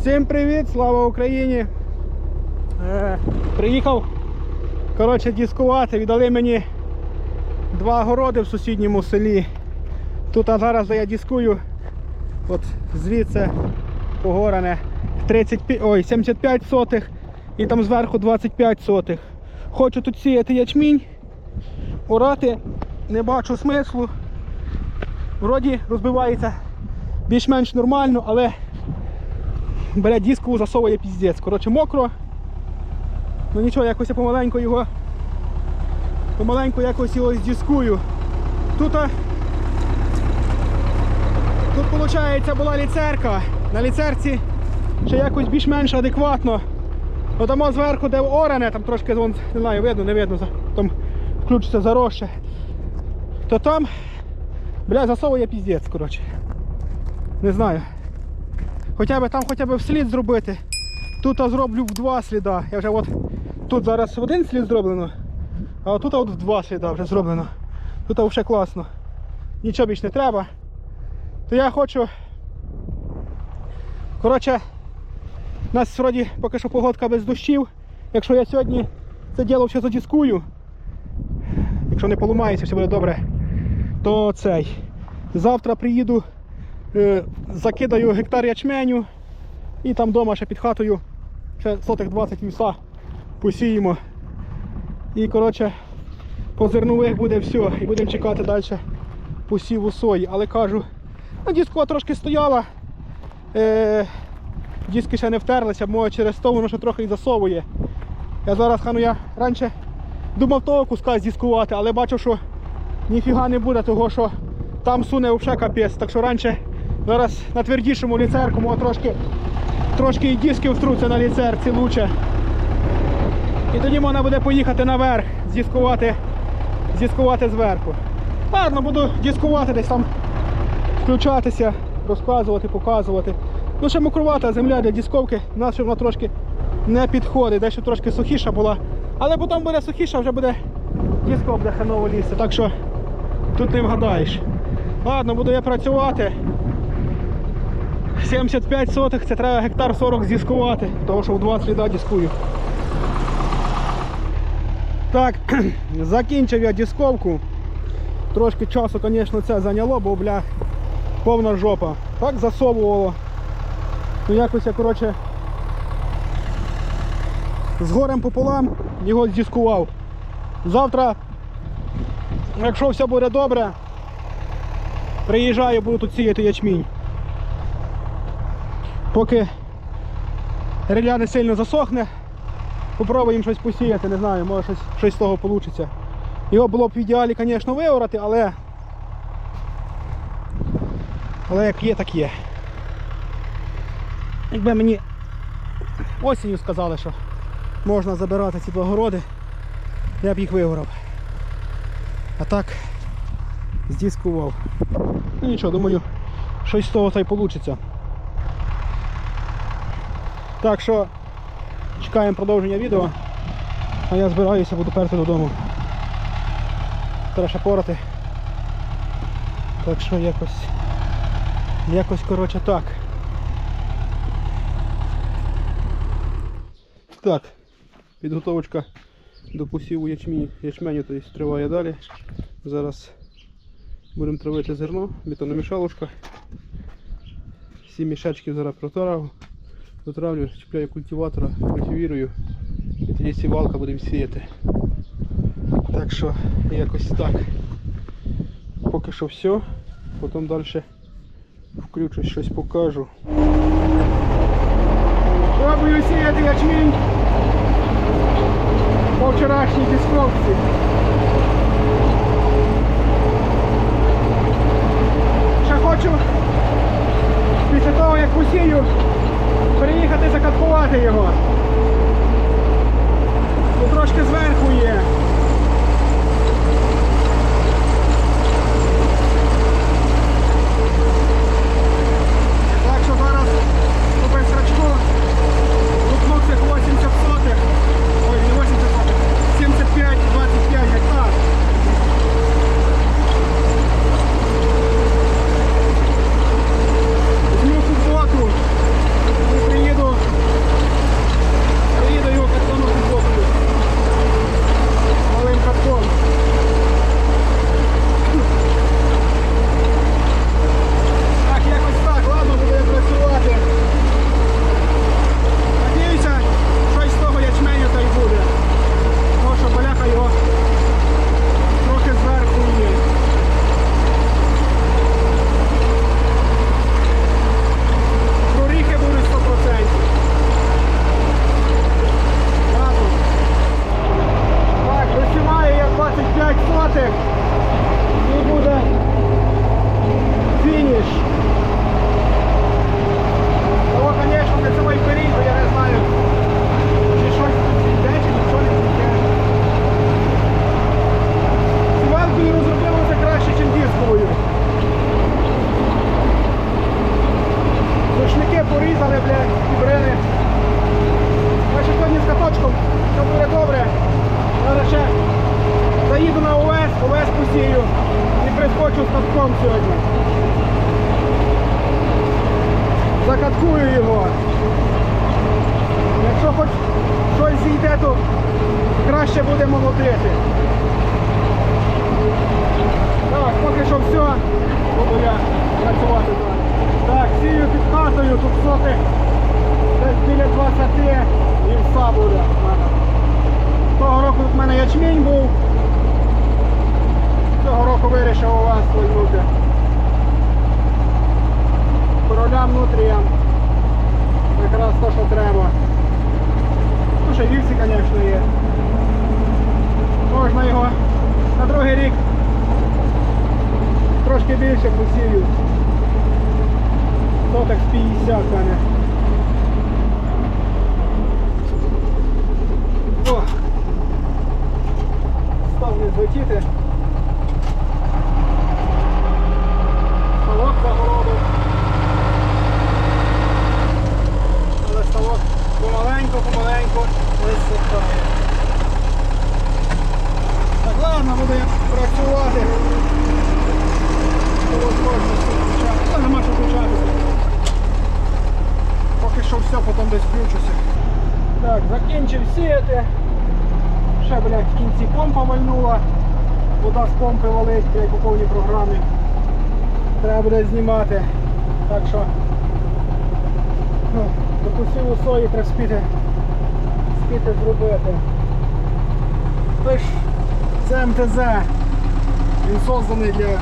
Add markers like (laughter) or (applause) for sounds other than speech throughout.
Всім привіт, слава Україні! Е, приїхав коротше, дискувати, віддали мені два городи в сусідньому селі. Тут а зараз я дискую, от звідси погоране 35, ой, 75 сотих і там зверху 25 сотих. Хочу тут сіяти ячмінь, орати, не бачу смислу. Вроді розбивається більш-менш нормально, але бля, диску засовує піздець. Коротше, мокро. Ну нічого, якось я помаленьку його. Помаленьку якось його здіскую. Тут, тут виходить, була ліцерка. На ліцерці ще якось більш-менш адекватно. Ну зверху, де оране, там трошки вон, не знаю, видно, не видно, там включиться заросше. То там, бля, засовує піздець, коротше. Не знаю. Хоча б там хоча б вслід зробити. Тут я зроблю в два сліда. Я вже от тут зараз в один слід зроблено, а тут от в два сліда вже зроблено. Тут вже класно. Нічого більш не треба. То я хочу. Коротше, у нас вроді поки що погодка без дощів. Якщо я сьогодні це діло все задіскую, якщо не поламається, все буде добре, то цей. Завтра приїду, закидаю гектар ячменю і там вдома ще під хатою ще сотих 20 віса посіємо. І коротше по зернових буде все. І будемо чекати далі посіву сої. Але кажу, ну, дискова трошки стояла. Е, диски ще не втерлися, може через то воно ще трохи і засовує. Я зараз хану я раніше думав того куска здіскувати, але бачу, що ніфіга не буде, того що там суне взагалі капець. Так що раніше зараз на твердішому ліцерку, трошки, трошки і диски втруться на ліцерці лучше. І тоді можна буде поїхати наверх, здіскувати, здіскувати зверху. Ладно, буду дискувати десь там, включатися, розказувати, показувати. Ну ще мокрувата земля для дисковки, у нас вона трошки не підходить, дещо трошки сухіша була. Але потім буде сухіша, вже буде дискова буде хреново лізти. Так що тут не вгадаєш. Ладно, буду я працювати. 75 сотих, це треба гектар 40 здіскувати, тому що в два сліда дискую. Так, (clears throat) закінчив я дисковку. Трошки часу, звісно, це зайняло, бо бля, повна жопа. Так засовувало. Ну якось я, коротше, з горем пополам його здіскував. Завтра, якщо все буде добре, приїжджаю, буду тут сіяти ячмінь. Поки риля не сильно засохне, попробуємо щось посіяти, не знаю, може щось, щось з того вийде. Його було б в ідеалі, звісно, виорати, але. Але як є, так є. Якби мені осінню сказали, що можна забирати ці два городи, я б їх вигорав. А так здіскував. Ну нічого, думаю, щось з того та й вийде. Так що чекаємо продовження відео, а я збираюся, буду перти додому. Треба ще порати. Так що якось якось коротше так. Так, підготовочка до посіву ячмені, ячменю тобто, триває далі. Зараз будемо травити зерно, бетономішалушка. Всі мішечки зараз протарав. Дотравлю, чіпляю культиватора, культивірую і тоді сівалка будемо сіяти. Так що якось так. Поки що все. Потім далі включусь, щось покажу. Пробую сіяти ячмінь по вчорашній дисковці. Ще хочу після того як посію приїхати його. Тут трошки зверху є. Так що зараз по бистрачку лупну цих 80 сотих, ой, не 80 сотих, 75-25 гектар. Візьму суботу і приїду закаткую його. Якщо хоч щось краще буде молотити. Так, поки що все. Буду я працювати далі. Так, сію під хатою, тут сотих десь біля 20 і все буде. Того року в мене ячмінь був. Цього року вирішив у вас вольнути. Королям нутріям. Якраз те, що треба. Ну, ще вівці, звісно, є. Можна його на другий рік трошки більше посію. Соток 50. О! Став не злетіти. Ставок загороду. Але ставок помаленьку, помаленьку висихає. Так, ладно, буду я працювати. По можливості включати. Та нема що включатися. Поки що все, потім десь включуся. Так, закінчив сіяти. Ще, блядь, в кінці помпа вальнула. Вода з помпи валить, як у повній програмі. Треба буде знімати. Так що ну, до посіву сої треба спіти, спіти зробити. Це ж це МТЗ. Він созданий для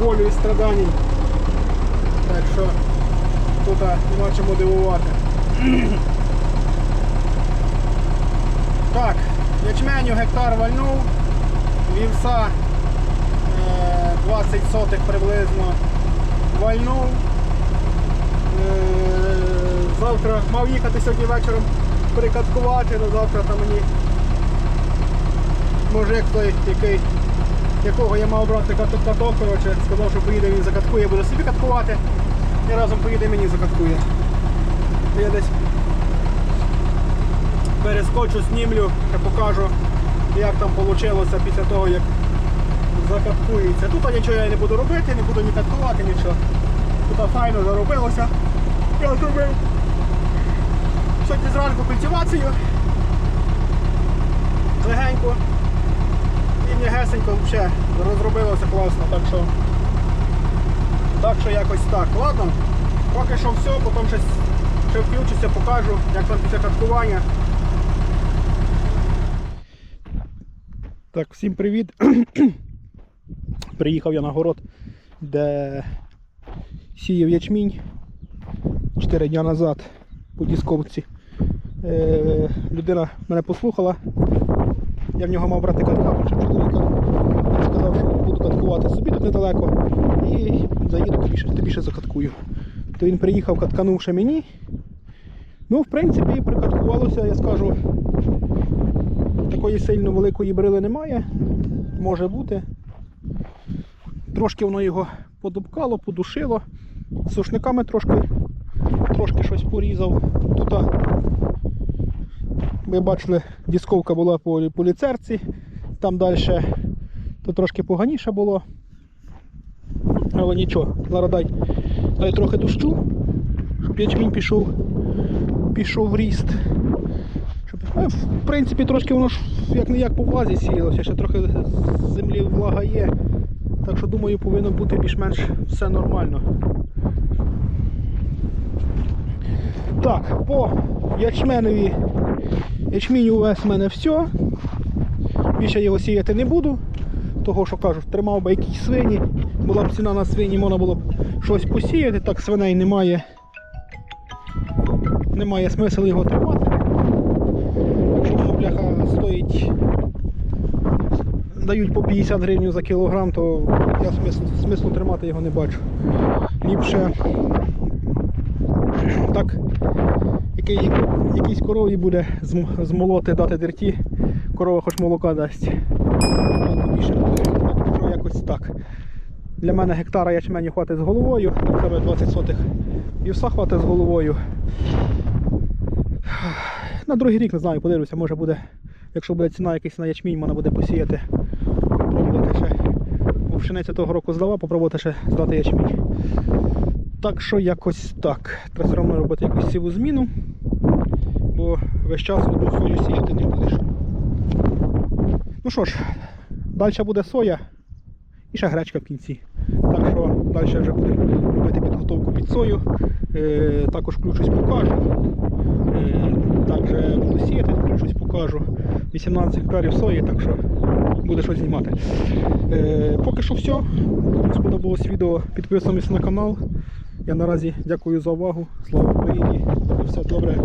болю і страдань. Так що тут нема чому дивувати. Так, ячменю гектар вальнув, вівса е, 20 сотих приблизно вальнув. Е, Завтра мав їхати сьогодні вечором прикаткувати, але завтра там мені може як той, який, якого я мав брати кат- каток, коротше, сказав, що поїде він закаткує, буде собі каткувати і разом поїде мені закаткує. Я десь перескочу, знімлю, я покажу, як там вийшло після того, як закаткується. Тут нічого я не буду робити, не буду ні каткувати, нічого. Тут файно заробилося. Я зробив сьогодні зранку культивацію. Легенько. І м'ягесенько взагалі розробилося класно, так що так що якось так. Ладно, поки що все, потім ще, ще включуся, покажу, як там після каткування. Так, всім привіт. (clears throat) Приїхав я на город, де сіяв ячмінь 4 дні назад по дісковці. Е, людина мене послухала. Я в нього мав брати катка, почав чоловіка. Сказав, що буду каткувати собі тут недалеко і заїду тобі ще закаткую. То він приїхав, катканувши мені. Ну, в принципі, прикаткувалося, я скажу, такої сильно великої брили немає. Може бути. Трошки воно його подубкало, подушило. Сушниками трошки, трошки щось порізав. Тут ви бачили, дісковка була по, по ліцерці, там далі то трошки поганіше було. Але нічого, зараз дай, дай трохи дощу, щоб ячмінь пішов, пішов в ріст. В принципі, трошки воно ж як не як по влазі сіялося, ще трохи землі влага є. Так що думаю, повинно бути більш-менш все нормально. Так, по ячменеві ячмінь увесь в мене все. Більше його сіяти не буду. Того, що кажу, тримав би якісь свині. Була б ціна на свині, можна було б щось посіяти, так свиней немає. Немає смисла його тримати. Якщо воно бляха стоїть, дають по 50 гривень за кілограм, то я смислу, смислу тримати його не бачу. Ліпше так який, якійсь корові буде зм- змолоти, дати дерті, корова хоч молока дасть. Якось так. Для мене гектара ячменю хватить з головою, так само 20 сотих вівса хватить з головою. На другий рік не знаю, подивлюся, може буде, якщо буде ціна якась на ячмінь, можна буде посіяти. Попробувати ще. Бо пшениця того року здала, попробувати ще здати ячмінь. Так що якось так. Треба все одно робити якусь сіву зміну, бо весь час одну сіяти не будеш. Ну що ж, далі буде соя і ще гречка в кінці. Так що далі вже будемо робити підготовку під сою. Е, також включусь покажу. Е, також буду сіяти, включусь покажу. 18 гектарів сої, так що буде щось знімати. Е, поки що все. Кому сподобалось відео, підписуємось на канал. Я наразі дякую за увагу. Слава Україні! Все добре.